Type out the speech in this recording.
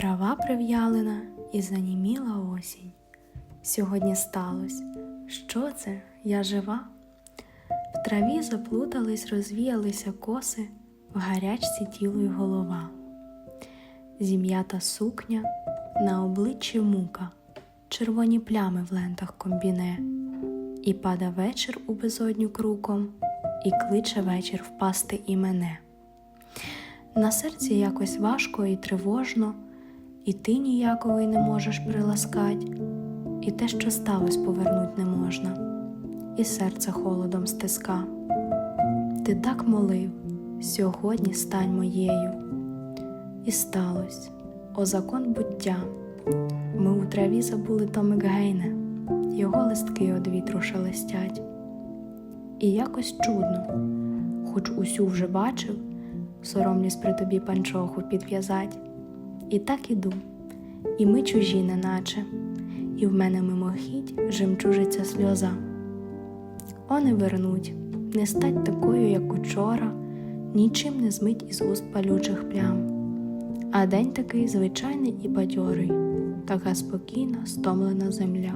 Трава прив'ялена і заніміла осінь. Сьогодні сталося. Що це? Я жива? В траві заплутались, розвіялися коси, в гарячці тіло й голова. Зім'ята сукня, на обличчі мука, червоні плями в лентах комбіне, і пада вечір у безодню круком, і кличе вечір впасти і мене. На серці якось важко і тривожно, і ти ніяковий не можеш приласкать, і те, що сталось, повернуть не можна, і серце холодом стиска. Ти так молив, сьогодні стань моєю. І сталось, о закон буття. Ми у траві забули Томик Гейне, його листки од вітру шелестять. І якось чудно, хоч усю вже бачив, соромлюсь при тобі панчоху підв'язать. І так іду, і ми чужі, неначе, і в мене мимохідь жемчужиться сльоза. О, не вернуть, не стать такою, як учора, нічим не змить із уст палючих плям. А день такий звичайний і бадьорий, така спокійна, стомлена земля.